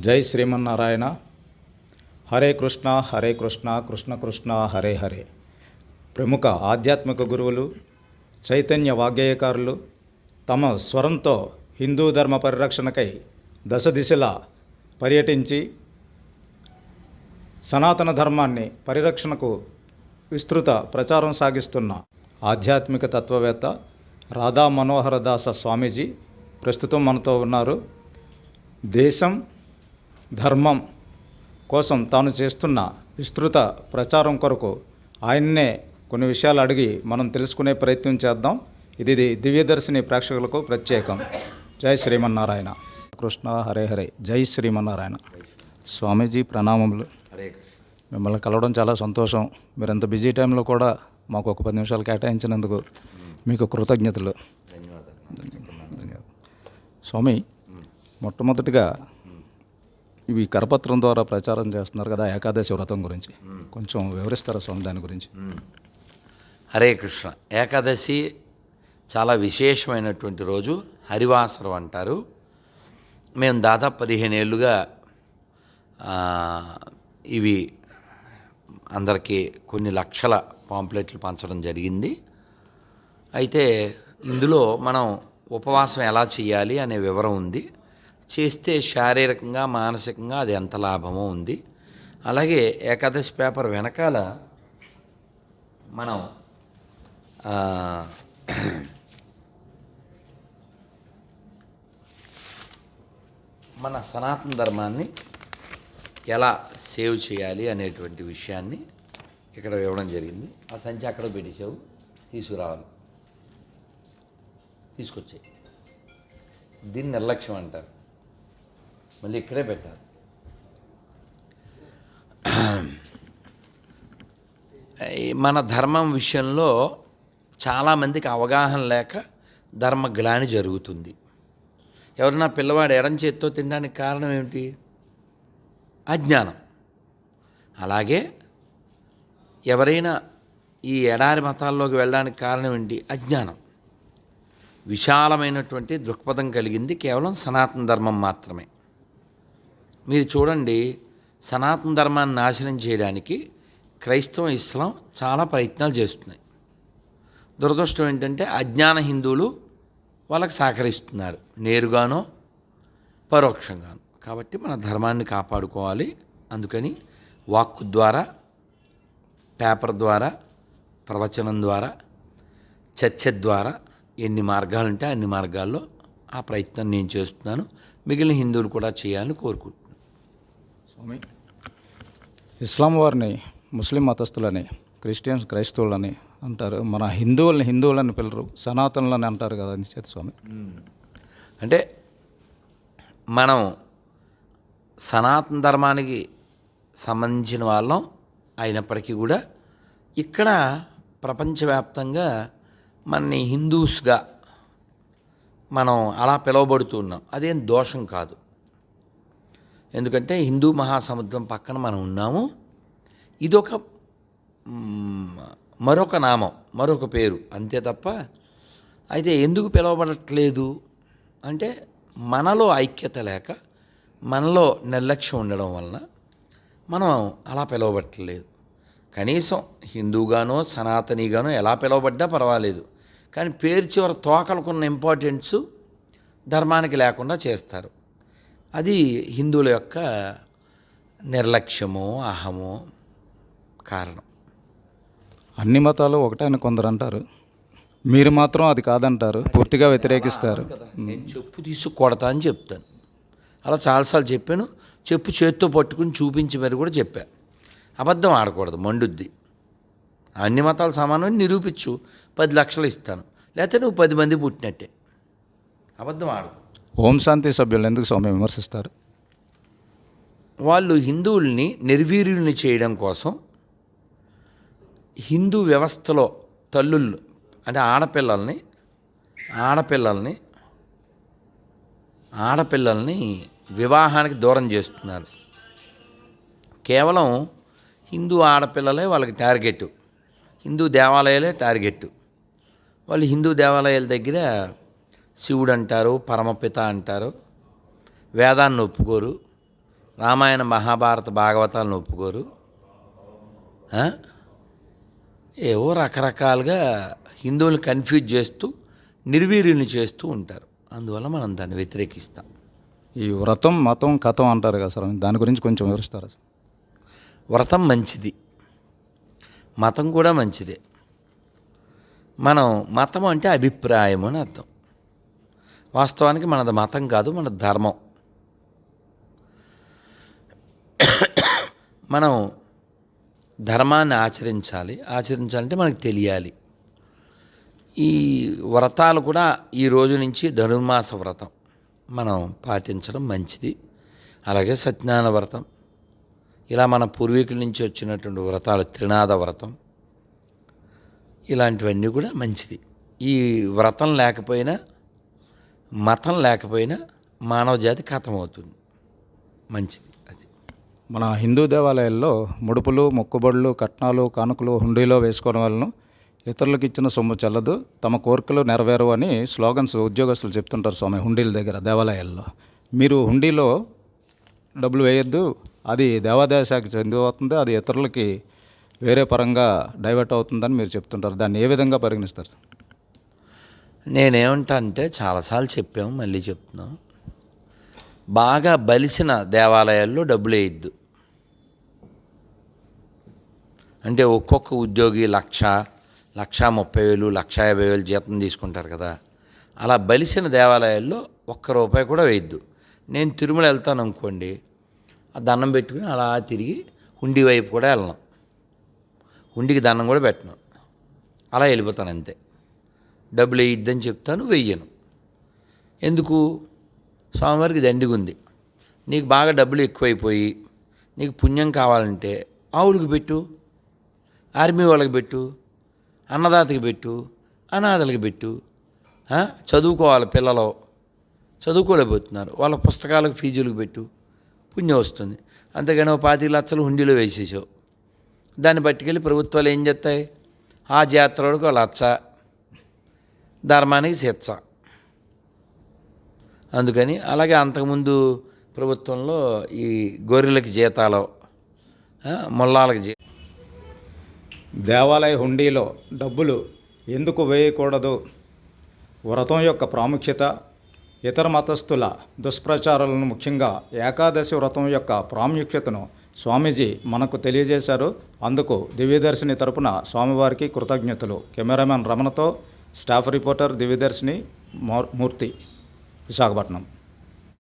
జై శ్రీమన్నారాయణ. హరే కృష్ణ హరే కృష్ణ కృష్ణ కృష్ణ హరే హరే. ప్రముఖ ఆధ్యాత్మిక గురువులు చైతన్య వాగ్గేయకారులు తమ స్వరంతో హిందూ ధర్మ పరిరక్షణకై దశ దిశలా పర్యటించి సనాతన ధర్మాన్ని పరిరక్షణకు విస్తృత ప్రచారం సాగిస్తున్న ఆధ్యాత్మిక తత్వవేత్త రాధా మనోహర దాస స్వామీజీ ప్రస్తుతం మనతో ఉన్నారు. దేశం ధర్మం కోసం తాను చేస్తున్న విస్తృత ప్రచారం కొరకు ఆయన్నే కొన్ని విషయాలు అడిగి మనం తెలుసుకునే ప్రయత్నం చేద్దాం. ఇది దివ్యదర్శిని ప్రేక్షకులకు ప్రత్యేకం. జై శ్రీమన్నారాయణ. కృష్ణ హరే హరే. జై శ్రీమన్నారాయణ. స్వామీజీ ప్రణామములు. మిమ్మల్ని కలవడం చాలా సంతోషం. మీరు ఎంత బిజీ టైంలో కూడా మాకు ఒక పది నిమిషాలు కేటాయించినందుకు మీకు కృతజ్ఞతలు. ధన్యవాదాలు. స్వామి మొట్టమొదటిగా ఇవి కరపత్రం ద్వారా ప్రచారం చేస్తున్నారు కదా ఏకాదశి వ్రతం గురించి. కొంచెం వివరిస్తారా స్వామి దాని గురించి? హరే కృష్ణ. ఏకాదశి చాలా విశేషమైనటువంటి రోజు. హరివాసరం అంటారు. మేము దాదాపు పదిహేను ఏళ్ళుగా ఇవి అందరికీ కొన్ని లక్షల పాంప్లెట్లు పంచడం జరిగింది. అయితే ఇందులో మనం ఉపవాసం ఎలా చేయాలి అనే వివరం ఉంది. చేస్తే శారీరకంగా మానసికంగా అది ఎంత లాభమో ఉంది. అలాగే ఏకాదశి పేపర్ వెనకాల మనం మన సనాతన ధర్మాన్ని ఎలా సేవ్ చేయాలి అనేటువంటి విషయాన్ని ఇక్కడ ఇవ్వడం జరిగింది. ఆ సంచి అక్కడ పెట్టేసావు తీసుకురావాలి. తీసుకొచ్చాయి. దీన్ని నిర్లక్ష్యం అంటారు. మళ్ళీ ఇక్కడే పెట్టారు మన ధర్మం విషయంలో చాలామందికి అవగాహన లేక ధర్మ గ్లాని జరుగుతుంది. ఎవరన్నా పిల్లవాడు ఎడం చేత్తో తినడానికి కారణం ఏమిటి? అజ్ఞానం. అలాగే ఎవరైనా ఈ ఎడారి మతాల్లోకి వెళ్ళడానికి కారణం ఏంటి? అజ్ఞానం. విశాలమైనటువంటి దృక్పథం కలిగింది కేవలం సనాతన ధర్మం మాత్రమే. మీరు చూడండి సనాతన ధర్మాన్ని నాశనం చేయడానికి క్రైస్తవం ఇస్లాం చాలా ప్రయత్నాలు చేస్తున్నాయి. దురదృష్టం ఏంటంటే అజ్ఞాన హిందువులు వాళ్ళకి సహకరిస్తున్నారు. నేరుగానో పరోక్షంగాను. కాబట్టి మన ధర్మాన్ని కాపాడుకోవాలి. అందుకని వాక్కు ద్వారా పేపర్ ద్వారా ప్రవచనం ద్వారా చర్చ ద్వారా ఎన్ని మార్గాలు ఉంటే అన్ని మార్గాల్లో ఆ ప్రయత్నం నేను చేస్తున్నాను. మిగిలిన హిందువులు కూడా చేయాలని కోరుకుంటున్నాను. ఇస్లాం వారిని ముస్లిం మతస్థులని క్రిస్టియన్స్ క్రైస్తవులని అంటారు. మన హిందువుల్ని హిందువులని పిల్లరు సనాతనులని అంటారు కదా నిశ్చిత స్వామి. అంటే మనం సనాతన ధర్మానికి సంబంధించిన వాళ్ళం అయినప్పటికీ కూడా ఇక్కడ ప్రపంచవ్యాప్తంగా మనని హిందూస్గా మనం అలా పిలువబడుతున్నాం అదేం దోషం కాదు. ఎందుకంటే హిందూ మహాసముద్రం పక్కన మనం ఉన్నాము. ఇదొక మరొక నామం మరొక పేరు అంతే తప్ప అయితే ఎందుకు పిలువబడట్లేదు? అంటే మనలో ఐక్యత లేక మనలో నిర్లక్ష్యం ఉండడం వలన మనం అలా పిలువబట్టలేదు కనీసం హిందూగానో సనాతనిగానో ఎలా పిలువబడ్డా పర్వాలేదు. కానీ పేరు చివర తోకలకున్న ఇంపార్టెన్స్ ధర్మానికి లేకుండా చేస్తారు. అది హిందువుల యొక్క నిర్లక్ష్యమో అహమో కారణం. అన్ని మతాలు ఒకటే అని కొందరు అంటారు. మీరు మాత్రం అది కాదంటారు. పూర్తిగా వ్యతిరేకిస్తారు. నేను చెప్పు తీసి కొడతా అని చెప్తాను. అలా చాలాసార్లు చెప్పాను. చెప్పు చేత్తో పట్టుకుని చూపించి మరి కూడా చెప్పా. అబద్ధం ఆడకూడదు మండుద్ది. అన్ని మతాలు సమానం నిరూపించు. పది లక్షలు ఇస్తాను. లేకపోతే నువ్వు పది మంది పుట్టినట్టే. అబద్ధం ఆడకు ఓం శాంతి సభ్యులు ఎందుకు స్వామి విమర్శిస్తారు? వాళ్ళు హిందువుల్ని నిర్వీర్యుల్ని చేయడం కోసం హిందూ వ్యవస్థలో తల్లుళ్ళు అంటే ఆడపిల్లల్ని ఆడపిల్లల్ని ఆడపిల్లల్ని వివాహానికి దూరం చేస్తున్నారు. కేవలం హిందూ ఆడపిల్లలే వాళ్ళకి టార్గెట్ హిందూ దేవాలయాలే టార్గెట్ వాళ్ళు హిందూ దేవాలయాల దగ్గర శివుడు అంటారు పరమపిత అంటారు. వేదాన్ని ఒప్పుకోరు. రామాయణ మహాభారత భాగవతాలను ఒప్పుకోరు? ఏవో రకరకాలుగా హిందువులు కన్ఫ్యూజ్ చేస్తూ నిర్వీర్యుల్ని చేస్తూ ఉంటారు. అందువల్ల మనం దాన్ని వ్యతిరేకిస్తాం. ఈ వ్రతం మతం కథం అంటారు కదా సార్ దాని గురించి కొంచెం వివరిస్తారా సార్? వ్రతం మంచిది. మతం కూడా మంచిదే. మనం మతం అంటే అభిప్రాయం అని అర్థం. వాస్తవానికి మనది మతం కాదు మన ధర్మం. మనం ధర్మాన్ని ఆచరించాలి. ఆచరించాలంటే మనకు తెలియాలి. ఈ వ్రతాలు కూడా ఈ రోజు నుంచి ధనుర్మాస వ్రతం. మనం పాటించడం మంచిది. అలాగే సత్యనారాయణ వ్రతం. ఇలా మన పూర్వీకుల నుంచి వచ్చినటువంటి వ్రతాలు త్రినాద వ్రతం. ఇలాంటివన్నీ కూడా మంచిది. ఈ వ్రతం లేకపోయినా మతం లేకపోయినా మానవ జాతి అవుతుంది మంచిది అది. మన హిందూ దేవాలయాల్లో ముడుపులు మొక్కుబడులు కట్నాలు కానుకలు హుండీలో వేసుకోవడం వలన ఇతరులకు ఇచ్చిన సొమ్ము చెల్లదు తమ కోరికలు నెరవేరు అని స్లోగన్స్ ఉద్యోగస్తులు చెప్తుంటారు స్వామి హుండీల దగ్గర దేవాలయాల్లో. మీరు హుండీలో డబ్బులు వేయొద్దు అది దేవాదాయ శాఖ చెందిపోతుంది అది ఇతరులకి వేరే పరంగా డైవర్ట్ అవుతుందని మీరు చెప్తుంటారు. దాన్ని ఏ విధంగా పరిగణిస్తారు? నేనేమంటా అంటే చాలాసార్లు చెప్పాము మళ్ళీ చెప్తున్నాం. బాగా బలిసిన దేవాలయాల్లో డబ్బులు వేయద్దు అంటే ఒక్కొక్క ఉద్యోగి లక్ష లక్ష ముప్పై వేలు లక్ష యాభై వేలు జీతం తీసుకుంటారు కదా. అలా బలిసిన దేవాలయాల్లో ఒక్క రూపాయి కూడా వేయద్దు. నేను తిరుమల వెళ్తాను అనుకోండి ఆ దండం పెట్టుకుని అలా తిరిగి హుండీ వైపు కూడా వెళ్ళను. హుండీకి దండం కూడా పెట్టను. అలా వెళ్ళిపోతాను అంతే. డబ్బులు వేయిద్దని చెప్తాను వెయ్యను. ఎందుకు? స్వామివారికి దండిగా ఉంది నీకు బాగా డబ్బులు ఎక్కువైపోయి నీకు పుణ్యం కావాలంటే ఆవులకు పెట్టు ఆర్మీ వాళ్ళకి పెట్టు అన్నదాతకి పెట్టు అనాథలకు పెట్టు చదువుకోవాలి పిల్లలు. చదువుకోలేకపోతున్నారు. వాళ్ళ పుస్తకాలకు ఫీజులకు పెట్టు పుణ్యం వస్తుంది. అంతేగాని ఓ పాతి లక్షలు హుండీలో వేసేసావు. దాన్ని పట్టుకెళ్ళి ప్రభుత్వాలు ఏం చేస్తాయి? ఆ జాతరలకు ఒక లచ్చ ధర్మానికి శిక్ష అందుకని అలాగే అంతకుముందు ప్రభుత్వంలో ఈ గొర్రెలకి జీతాలు ఆ, ముల్లాలకి జీ దేవాలయ హుండీలో డబ్బులు ఎందుకు వేయకూడదు? వ్రతం యొక్క ప్రాముఖ్యత ఇతర మతస్థుల దుష్ప్రచారాలను ముఖ్యంగా ఏకాదశి వ్రతం యొక్క ప్రాముఖ్యతను స్వామీజీ మనకు తెలియజేశారు. అందుకు దివ్యదర్శిని తరపున స్వామివారికి కృతజ్ఞతలు. కెమెరామెన్ రమణతో స్టాఫ్ రిపోర్టర్ దివ్యదర్శిని మూర్తి విశాఖపట్నం.